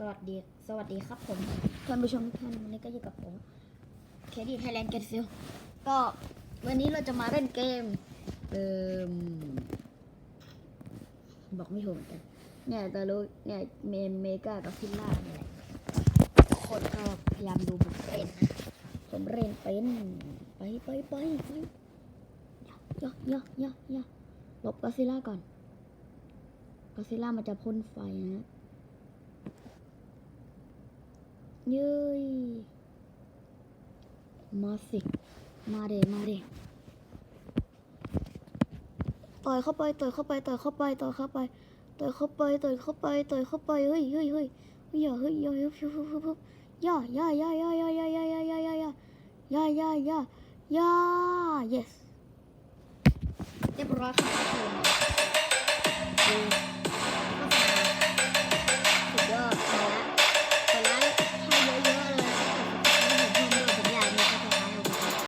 สวัสดี สวัสดีครับผมท่านผู้ชมทุกท่านวันนี้ก็อยู่กับผมเคดีไทยแลนด์เกตซิลก็วันนี้เราจะมาเล่นเกมเอ่มบอกไม่ถูกเหมือนกันเนี่ยตอนรู้เนี่ยเมนเมกากับฟิลล่าเนี่ยแหละทุกคนก็พยายามดูผมเล่นะผมเล่นเป็นไปไปไปไปย่อย่อย่อย่อหลบกอซิล่าก่อนกอซิล่ามันจะพ่นไฟนะฮะ เย้ยมาสิ มาเดมาเดต่อยเข้าไปต่อยเข้าไปต่อยเข้าไปต่อยเข้าไปต่อยเข้าไปต่อยเข้าไปต่อยเข้าไปเฮ้ยเฮ้ยเฮ้ยอย่าเฮ้ยอย่าเฮ้ยเฮ้ยเฮ้ยเฮ้ยอย่าอย่าอย่าอย่าอย่าอย่าอย่าอย่าอย่าอย่าอย่าอย่าอย่า yes เรียบร้อยครับทุกคน